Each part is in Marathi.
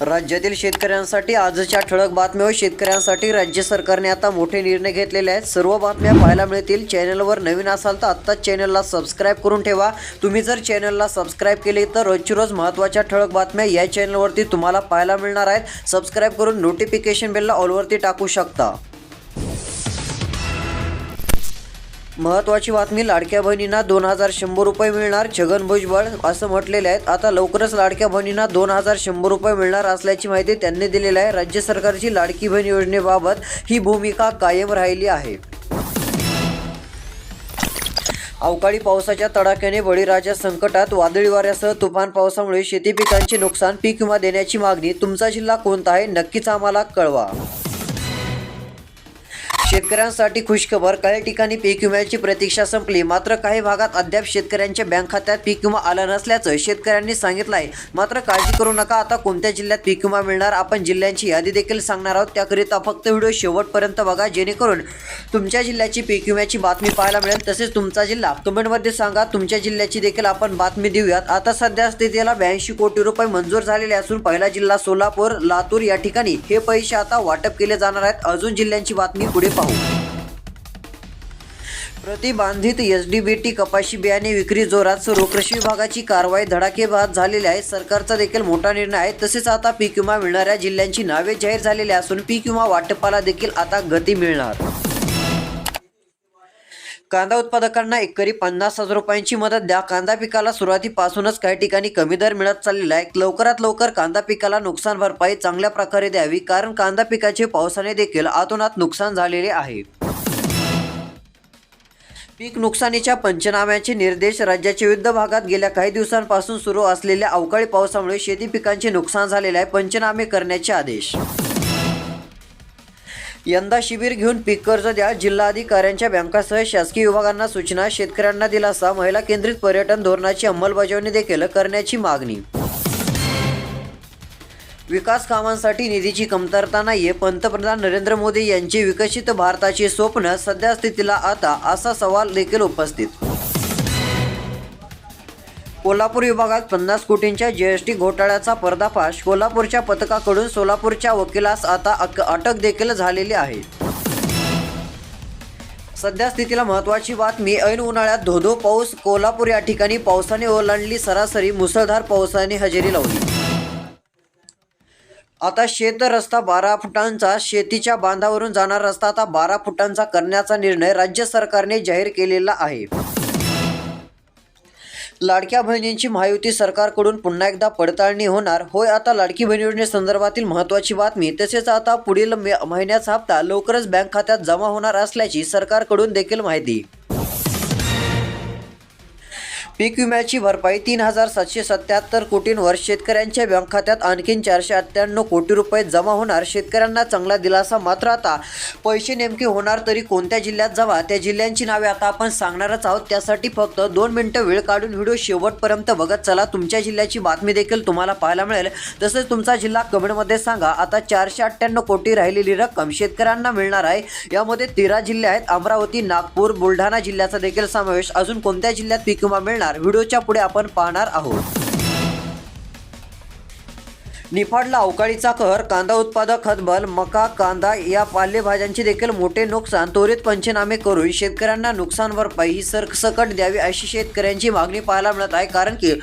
राज्यातील शेतकऱ्यांसाठी आजच्या ठळक बातम्या व शेतकऱ्यांसाठी राज्य सरकारने आता मोठे निर्णय घेतलेले आहेत. सर्व बातम्या पाहायला मिळतील. चॅनलवर नवीन असाल तर आत्ताच चॅनलला सबस्क्राईब करून ठेवा. तुम्ही जर चॅनलला सबस्क्राईब केले तर रोजची रोज महत्त्वाच्या ठळक बातम्या या चॅनलवरती तुम्हाला पाहायला मिळणार आहेत. सबस्क्राईब करून नोटिफिकेशन बेलला ऑलवरती टाकू शकता. महत्वाची बातमी लाडक्या बहिणींना दोन हजार शंभर रुपये मिळणार छगन भुजबळ असं म्हटलेले आहेत. आता लवकरच लाडक्या बहिणींना दोन हजार शंभर रुपये मिळणार असल्याची माहिती त्यांनी दिलेली आहे. राज्य सरकारची लाडकी बहीण योजनेबाबत ही भूमिका कायम राहिली आहे. अवकाळी पावसाच्या तडाख्याने बळीराजा संकटात वादळी वाऱ्यासह तुफान पावसामुळे शेती पिकांचे नुकसान पीक विमा देण्याची मागणी तुमचा जिल्हा कोणता आहे नक्कीच आम्हाला कळवा. शेतकऱ्यांसाठी खुशखबर. काही ठिकाणी पीक विम्याची प्रतीक्षा संपली. मात्र काही भागात अद्याप शेतकऱ्यांच्या बँक खात्यात पीक विमा आला नसल्याचं शेतकऱ्यांनी सांगितलं आहे मात्र काळजी करू नका. आता कोणत्या जिल्ह्यात पीक विमा मिळणार आपण जिल्ह्यांची यादी देखील सांगणार आहोत. त्याकरिता फक्त व्हिडिओ शेवटपर्यंत बघा. जेणेकरून तुमच्या जिल्ह्याची पीक विम्याची बातमी पाहायला मिळेल. तसेच तुमचा जिल्हा कमेंटमध्ये सांगा. तुमच्या जिल्ह्याची देखील आपण बातमी देऊयात. आता सध्या स्थितीला ब्याऐंशी कोटी रुपये मंजूर झालेले असून पहिला जिल्हा सोलापूर लातूर या ठिकाणी हे पैसे आता वाटप केले जाणार आहेत. अजून जिल्ह्यांची बातमी पुढे पाहू. प्रतिबंधित एस डी बी टी कपाशी बियाणे विक्री जोरात सुरू. कृषी विभागाची कारवाई धडाकेबाद झालेली आहे. सरकारचा देखील मोठा निर्णय आहे. तसेच आता पीक विमा मिळणाऱ्या जिल्ह्यांची नावे जाहीर झालेली असून पीक विमा वाटपाला देखील आता गती मिळणार. कांदा उत्पादकांना एकरी पन्नास हजार रुपयांची मदत द्या. कांदा पिकाला सुरुवातीपासूनच काही ठिकाणी कमी दर मिळत चाललेला आहे. लवकरात लवकर कांदा पिकाला नुकसान भरपाई चांगल्या प्रकारे द्यावी कारण कांदा पिकाचे पावसाने देखील आतोनात नुकसान झालेले आहे. पीक नुकसानीच्या पंचनाम्याचे निर्देश राज्याच्या विविध भागात गेल्या काही दिवसांपासून सुरू असलेल्या अवकाळी पावसामुळे शेती पिकांचे नुकसान झालेले आहे. पंचनामे करण्याचे आदेश यंदा शिबिर घेऊन पीक कर्ज द्या. जिल्हाधिकाऱ्यांच्या बँकासह शासकीय विभागांना सूचना. शेतकऱ्यांना दिलासा. महिला केंद्रित पर्यटन धोरणाची अंमलबजावणी देखील करण्याची मागणी. विकास कामांसाठी निधीची कमतरता नाहीये. पंतप्रधान नरेंद्र मोदी यांचे विकसित भारताचे स्वप्न सध्या स्थितीला आता असा सवाल देखील उपस्थित. कोल्हापूर विभागात पन्नास कोटींच्या जीएसटी घोटाळ्याचा पर्दाफाश कोल्हापूरच्या पथकाकडून सोलापूरच्या वकिलास आता अटक देखील झालेली आहे. सध्या स्थितीला महत्त्वाची बातमी ऐन उन्हाळ्यात धोधो पाऊस कोल्हापूर या ठिकाणी पावसाने ओलांडली सरासरी मुसळधार पावसाने हजेरी लावली. आता शेत रस्ता बारा फुटांचा शेतीच्या बांधावरून जाणारा रस्ता आता बारा फुटांचा करण्याचा निर्णय राज्य सरकारने जाहीर केलेला आहे. लाडक्या बहिणींची महायुती सरकारकडून पुन्हा एकदा पडताळणी होणार. होय आता लाडकी बहीण योजनेसंदर्भातील महत्त्वाची बातमी. तसेच आता पुढील महिन्याचा हप्ता लवकरच बँक खात्यात जमा होणार असल्याची सरकारकडून देखील माहिती. पीक विम्याची भरपाई तीन हजार सातशे सत्याहत्तर कोटींवर शेतकऱ्यांच्या बँक खात्यात आणखीन चारशे अठ्ठ्याण्णव कोटी रुपये जमा होणार. शेतकऱ्यांना चांगला दिलासा मात्र आता पैसे नेमके होणार तरी कोणत्या जिल्ह्यात जमा त्या जिल्ह्यांची नावे आता आपण सांगणारच आहोत. त्यासाठी फक्त दोन मिनटं वेळ काढून व्हिडिओ शेवटपर्यंत बघत चला. तुमच्या जिल्ह्याची बातमी देखील तुम्हाला पाहायला मिळेल. तसेच तुमचा जिल्हा कमेंटमध्ये सांगा. आता चारशे अठ्ठ्याण्णव कोटी राहिलेली रक्कम शेतकऱ्यांना मिळणार आहे. यामध्ये तेरा जिल्हे आहेत. अमरावती नागपूर बुलढाणा जिल्ह्याचा देखील समावेश. अजून कोणत्या जिल्ह्यात पीक विमा मिळणार? व्हिडिओच्या पुढे आपण पाहणार आहोत. निफाडला अवकाळीचा कहर कांदा उत्पादक हतबल मका कांदा या पालेभाज्यांचे देखील मोठे नुकसान. त्वरित पंचनामे करून शेतकऱ्यांना नुकसान भरपाई ही सरसकट द्यावी अशी शेतकऱ्यांची मागणी पाहायला मिळत आहे. कारण की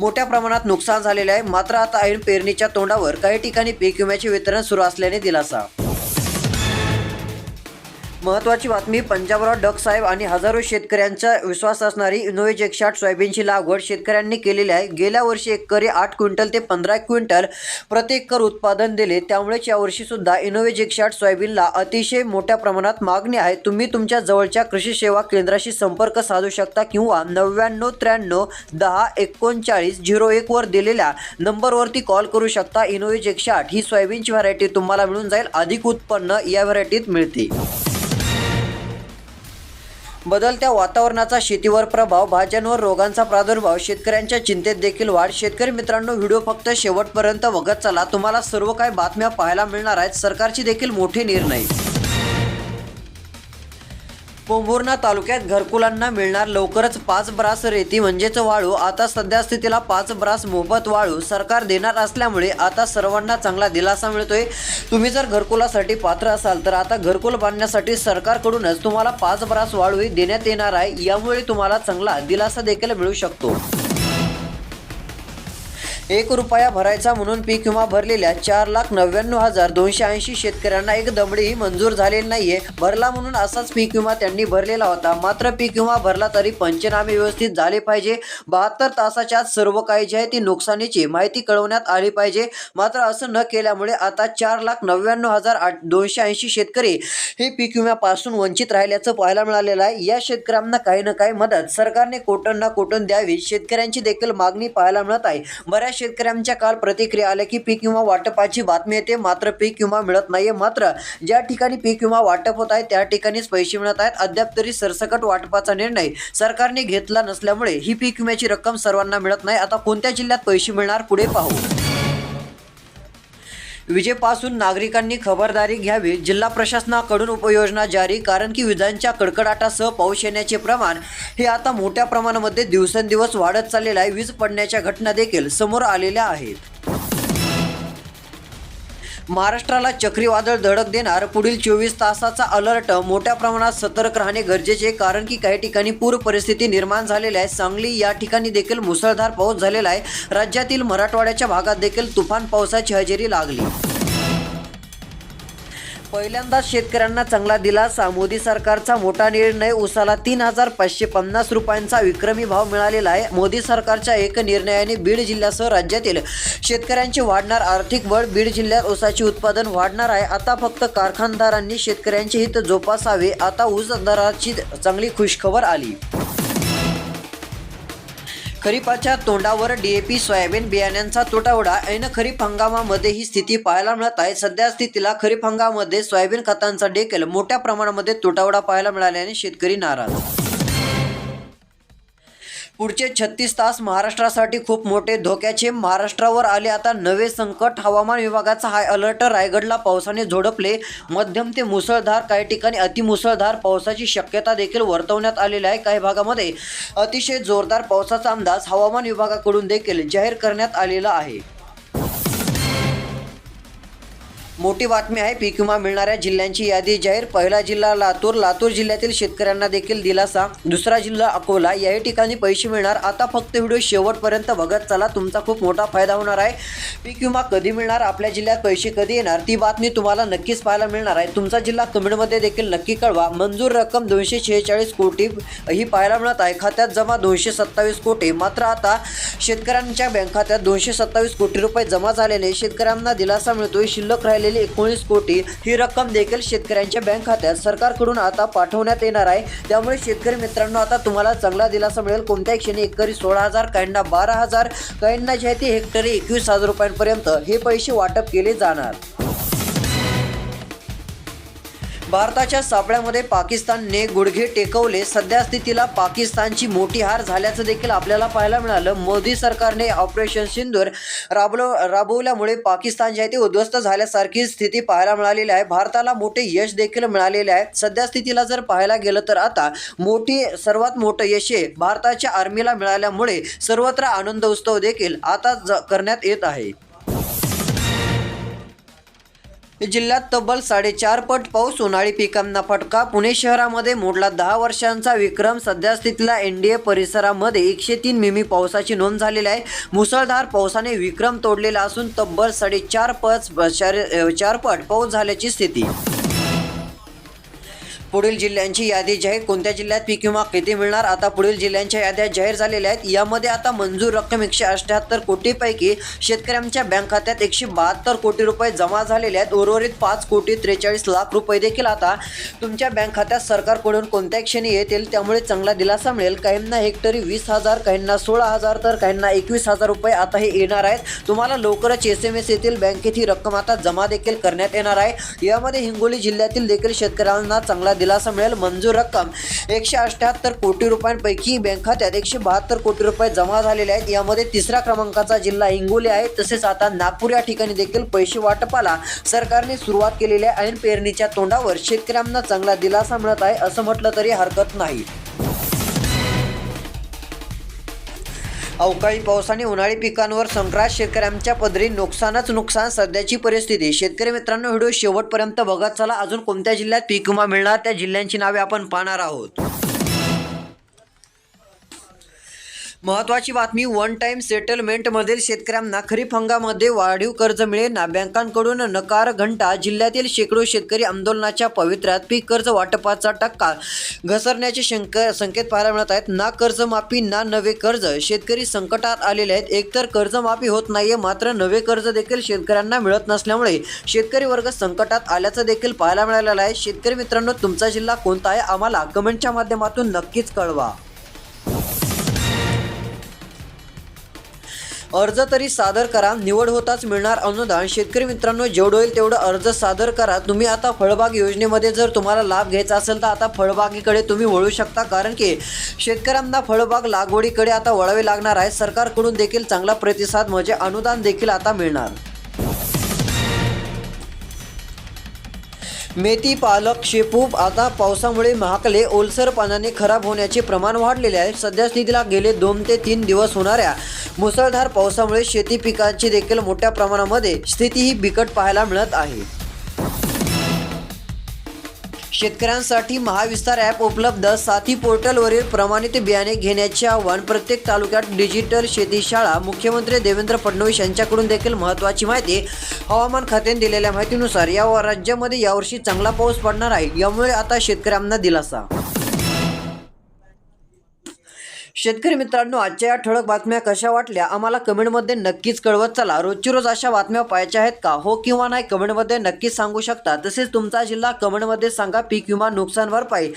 मोठ्या प्रमाणात नुकसान झालेले आहे. मात्र आता ऐन पेरणीच्या तोंडावर काही ठिकाणी पीक विम्याचे वितरण सुरू असल्याने दिलासा. महत्त्वाची बातमी पंजाबराव डक साहेब आणि हजारो शेतकऱ्यांचा विश्वास असणारी इनोवेज एकशाट सोयाबीनची लागवड शेतकऱ्यांनी केलेली आहे. गेल्या वर्षी एकरी आठ क्विंटल ते पंधरा क्विंटल प्रति एकर उत्पादन दिले. त्यामुळेच यावर्षी सुद्धा इनोवेज एकशाट सोयाबीनला अतिशय मोठ्या प्रमाणात मागणी आहे. तुम्ही तुमच्या जवळच्या कृषी सेवा केंद्राशी संपर्क साधू शकता किंवा नव्याण्णव त्र्याण्णव दहा एकोणचाळीस झिरो एकवर दिलेल्या नंबरवरती कॉल करू शकता. इनोवेज एकशे ही सोयाबीनची व्हरायटी तुम्हाला मिळून जाईल. अधिक उत्पन्न या व्हरायटीत मिळते. बदलत्या वातावरणाचा शेतीवर प्रभाव भाज्यांवर रोगांचा प्रादुर्भाव शेतकऱ्यांच्या चिंतेत देखील वाढ. शेतकरी मित्रांनो व्हिडिओ फक्त शेवटपर्यंत बघत चला. तुम्हाला सर्व काही बातम्या पाहायला मिळणार आहेत. सरकारची देखील मोठे निर्णय. पोंभुर्णा तालुक्यात घरकुलांना मिळणार लवकरच पाच ब्रास रेती म्हणजेच वाळू. आता सध्या स्थितीला पाच ब्रास मोफत वाळू सरकार देणार असल्यामुळे आता सर्वांना चांगला दिलासा मिळतोय. तुम्ही जर घरकुलासाठी पात्र असाल तर आता घरकुल बांधण्यासाठी सरकारकडूनच तुम्हाला पाच ब्रास वाळूही देण्यात येणार आहे. यामुळे तुम्हाला चांगला दिलासा देखील मिळू शकतो. एक रुपया भरायचा म्हणून पीक विमा भरलेल्या चार लाख नव्याण्णव हजार दोनशे ऐंशी शेतकऱ्यांना एक दमडीही मंजूर झालेली नाहीये. भरला म्हणून असाच पीक विमा त्यांनी भरलेला होता. मात्र पीक विमा भरला तरी पंचनामे व्यवस्थित झाले पाहिजे. बहात्तर तासाच्या आत सर्व काही जे आहे ती नुकसानीची माहिती कळवण्यात आली पाहिजे. मात्र असं न केल्यामुळे आता चार लाख नव्याण्णव हजार आठ दोनशे ऐंशी शेतकरी हे पीक विम्यापासून वंचित राहिल्याचं पाहायला मिळालेलं आहे. या शेतकऱ्यांना काही ना काही मदत सरकारने कोटन ना कोटन द्यावी शेतकऱ्यांची देखील मागणी पाहायला मिळत आहे. बऱ्याच शेतकऱ्यांच्या काल प्रतिक्रिया आल्या की पीक विमा वाटपाची बातमी येते. मात्र पीक विमा मिळत नाहीये. मात्र ज्या ठिकाणी पीक विमा वाटप होत आहे त्या ठिकाणीच पैसे मिळत आहेत. अद्याप तरी सरसकट वाटपाचा निर्णय सरकारने घेतला नसल्यामुळे ही पीक विम्याची रक्कम सर्वांना मिळत नाही. आता कोणत्या जिल्ह्यात पैसे मिळणार पुढे पाहू. विजेपासून नागरिकांनी खबरदारी घ्यावी जिल्हा प्रशासनाकडून उपयोजना जारी कारण की विजांच्या कडकडाटासह पाऊस येण्याचे प्रमाण हे आता मोठ्या प्रमाणामध्ये दिवसेंदिवस वाढत चाललेलं आहे. वीज पडण्याच्या घटना देखील समोर आलेल्या आहेत. महाराष्ट्राला चक्रीवादळ धडक देणार पुढील चोवीस तासाचा अलर्ट मोठ्या प्रमाणात सतर्क राहणे गरजेचे कारण की काही ठिकाणी पूर परिस्थिती निर्माण झालेली आहे. सांगली या ठिकाणी देखील मुसळधार पाऊस झालेला आहे. राज्यातील मराठवाड्याच्या भागात देखील तुफान पावसाची हजेरी लागली. पहिल्यांदा शेतकऱ्यांना चांगला दिलासा. मोदी सरकारचा मोठा निर्णय उसाला तीन हजार पाचशे पन्नास रुपयांचा विक्रमी भाव मिळालेला आहे. मोदी सरकारच्या एक निर्णयाने बीड जिल्ह्यासह राज्यातील शेतकऱ्यांचे वाढणार आर्थिक बळ बीड जिल्ह्यात ऊसाचे उत्पादन वाढणार आहे. आता फक्त कारखानदारांनी शेतकऱ्यांचे हित जोपासावे. आता ऊस दराची चांगली खुशखबर आली. खरीपाच्या तोंडावर डीएपी सोयाबीन बियाण्यांचा तुटवडा. ऐन खरीप हंगामामध्ये ही स्थिती पाहायला मिळत आहे. सध्या स्थितीला खरीप हंगामामध्ये सोयाबीन खतांचा देखील मोठ्या प्रमाणामध्ये तुटवडा पाहायला मिळाल्याने शेतकरी नाराज. पुढचे छत्तीस तास महाराष्ट्रासाठी खूप मोठे धोक्याचे. महाराष्ट्रावर आले आता नवे संकट. हवामान विभागाचा हाय अलर्ट. रायगडला पावसाने झोडपले. मध्यम ते मुसळधार काही ठिकाणी अतिमुसळधार पावसाची शक्यता देखील वर्तवण्यात आलेली आहे काही भागामध्ये. अतिशय जोरदार पावसाचा अंदाज हवामान विभागाकडून देखील जाहीर करण्यात आलेला आहे. मोठी बातमी आहे पीक विमा मिळणाऱ्या जिल्ह्यांची यादी जाहीर. पहिला जिल्हा लातूर. लातूर जिल्ह्यातील शेतकऱ्यांना देखील दिलासा. दुसरा जिल्हा अकोला. याही ठिकाणी पैसे मिळणार. आता फक्त व्हिडिओ शेवटपर्यंत बघत चला. तुमचा खूप मोठा फायदा होणार आहे. पीक विमा कधी मिळणार? आपल्या जिल्ह्यात पैसे कधी येणार? ती बातमी तुम्हाला नक्कीच पाहायला मिळणार आहे. तुमचा जिल्हा कमेंटमध्ये देखील नक्की कळवा. मंजूर रक्कम दोनशे शेहेचाळीस कोटी ही पाहायला मिळत आहे. खात्यात जमा दोनशे सत्तावीस कोटी. मात्र आता शेतकऱ्यांच्या बँक खात्यात दोनशे सत्तावीस कोटी रुपये जमा झाल्याने शेतकऱ्यांना दिलासा मिळतोय. शिल्लक राहिलेली एकोणीस कोटी ही रक्कम देखील शेतकऱ्यांच्या बँक खात्यात सरकारकडून आता पाठवण्यात येणार आहे. त्यामुळे शेतकरी मित्रांनो आता तुम्हाला चांगला दिलासा मिळेल. कोणत्याही क्षणी एकरी सोळा हजार काहींना बारा हजार काहींना जे आहे ते हेक्टरी एकवीस हजार रुपयांपर्यंत हे पैसे वाटप केले जाणार. भारताच्या सापळ्यामध्ये पाकिस्तानने गुडघे टेकवले. सध्या स्थितीला पाकिस्तानची मोठी हार झाल्याचं देखील आपल्याला पाहायला मिळालं. मोदी सरकारने ऑपरेशन सिंदूर राबलो राबवल्यामुळे पाकिस्तान जे आहे ते उद्ध्वस्त झाल्यासारखी स्थिती पाहायला मिळालेली आहे. भारताला मोठे यश देखील मिळालेले आहे. सध्या स्थितीला जर पाहायला गेलं तर आता मोठी सर्वात मोठं यश हे भारताच्या आर्मीला मिळाल्यामुळे सर्वत्र आनंद उत्सव देखील आता ज करण्यात येत आहे. जिल्ह्यात तब्बल साडेचार पट पाऊस उन्हाळी पिकांना फटका पुणे शहरामध्ये मोडला दहा वर्षांचा विक्रम सध्या स्थितीला एन डी ए परिसरामध्ये एकशे तीन मिमी पावसाची नोंद झालेली आहे. मुसळधार पावसाने विक्रम तोडलेला असून तब्बल साडेचार पट चार पट पाऊस झाल्याची स्थिती. पुढील जिल्ह्यांची यादी जाहीर. कोणत्या जिल्ह्यात पीक विमा किती मिळणार? आता पुढील जिल्ह्यांच्या याद्या जाहीर झालेल्या आहेत. यामध्ये आता मंजूर रक्कम एकशे अठ्याहत्तर कोटीपैकी शेतकऱ्यांच्या बँक खात्यात एकशे बहात्तर कोटी रुपये जमा झालेले आहेत. उर्वरित पाच कोटी त्रेचाळीस लाख रुपये देखील आता तुमच्या बँक खात्यात सरकारकडून कोणत्या क्षणी येतील त्यामुळे चांगला दिलासा मिळेल. काहींना हेक्टरी वीस हजार काहींना सोळा हजार तर काहींना एकवीस हजार रुपये आता हे येणार आहेत. तुम्हाला लवकरच एस एम एस येथील बँकेत ही रक्कम आता जमा देखील करण्यात येणार आहे. यामध्ये हिंगोली जिल्ह्यातील देखील शेतकऱ्यांना चांगला दिलासा मिळेल मंजूर रक्कम एकशे अठ्ठ्याहत्तर कोटी रुपयांपैकी बँक खात्यात एकशे बहात्तर कोटी रुपये जमा झालेले आहेत. यामध्ये तिसऱ्या क्रमांकाचा जिल्हा हिंगोली आहे. तसेच आता नागपूर या ठिकाणी देखील पैसे वाटपाला सरकारने सुरुवात केलेली आहे ऐन पेरणीच्या तोंडावर शेतकऱ्यांना चांगला दिलासा मिळत आहे असं म्हटलं तरी हरकत नाही. अवकाळी पावसाने उन्हाळी पिकांवर संक्रांत शेतकऱ्यांच्या पदरी नुकसानच नुकसान सध्याची परिस्थिती. शेतकरी मित्रांनो व्हिडिओ शेवटपर्यंत बघत चला. अजून कोणत्या जिल्ह्यात पीक विमा मिळणार त्या जिल्ह्यांची नावे आपण पाहणार आहोत. महत्वाची बातमी वन टाईम सेटलमेंटमधील शेतकऱ्यांना खरीप हंगामामध्ये वाढीव कर्ज मिळेल ना बँकांकडून नकार घंटा जिल्ह्यातील शेकडो शेतकरी आंदोलनाच्या पवित्र्यात पीक कर्ज वाटपाचा टक्का घसरण्याचे शंक संकेत पाहायला मिळत आहेत. ना कर्जमाफी ना नवे कर्ज. शेतकरी संकटात आलेले आहेत. एकतर कर्जमाफी होत नाहीये मात्र नवे कर्ज देखील शेतकऱ्यांना मिळत नसल्यामुळे शेतकरी वर्ग संकटात आल्याचं देखील पाहायला मिळालेलं आहे. शेतकरी मित्रांनो तुमचा जिल्हा कोणता आहे? आम्हाला कमेंटच्या माध्यमातून नक्कीच कळवा. अर्ज तरी सादर करा निवड होताच मिळणार अनुदान शेतकरी मित्रांनो जेवढं होईल तेवढं अर्ज सादर करा. तुम्ही आता फळबाग योजनेमध्ये जर तुम्हाला लाभ घ्यायचा असेल तर आता फळबागीकडे तुम्ही वळू शकता. कारण की शेतकऱ्यांना फळबाग लागवडीकडे आता वळावे लागणार आहे. सरकारकडून देखील चांगला प्रतिसाद म्हणजे अनुदान देखील आता मिळणार. मेथी पालक शेपू आता पावसामुळे महाकले ओलसर पाण्याने खराब होण्याचे प्रमाण वाढलेले आहे. सध्या स्थितीला गेले दोन ते तीन दिवस होणाऱ्या मुसळधार पावसामुळे शेती पिकांची देखील मोठ्या प्रमाणामध्ये स्थिती ही बिकट पाहायला मिळत आहे. शेतकऱ्यांसाठी महाविस्तार ॲप उपलब्ध. साथी पोर्टलवरील प्रमाणित बियाणे घेण्याचे आव्हान प्रत्येक तालुक्यात डिजिटल शेती शाळा मुख्यमंत्री देवेंद्र फडणवीस यांच्याकडून देखील महत्त्वाची माहिती हवामान खात्याने दिलेल्या माहितीनुसार या राज्यामध्ये यावर्षी चांगला पाऊस पडणार आहे. यामुळे आता शेतकऱ्यांना दिलासा. शेतकरी मित्रांनो आजच्या या ठळक बातम्या कशा वाटल्या? आम्हाला कमेंटमध्ये नक्कीच कळवत चला. रोजची रोज अशा बातम्या पाहायच्या आहेत का? हो किंवा नाही कमेंटमध्ये नक्कीच सांगू शकता. तसेच तुमचा जिल्हा कमेंटमध्ये सांगा पीक विमा नुकसान भरपाई.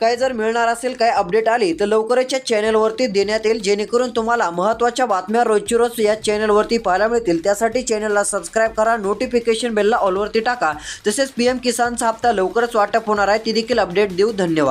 काय जर मिळणार असेल काय अपडेट आली तर लवकरच या चॅनलवरती देण्यात येईल. जेणेकरून तुम्हाला महत्त्वाच्या बातम्या रोजची रोज या चॅनलवरती पाहायला मिळतील. त्यासाठी चॅनलला सबस्क्राईब करा नोटिफिकेशन बेलला ऑलवरती टाका. तसेच पी एम किसानचा हप्ता लवकरच वाटप होणार आहे. ती देखील अपडेट देऊ. धन्यवाद.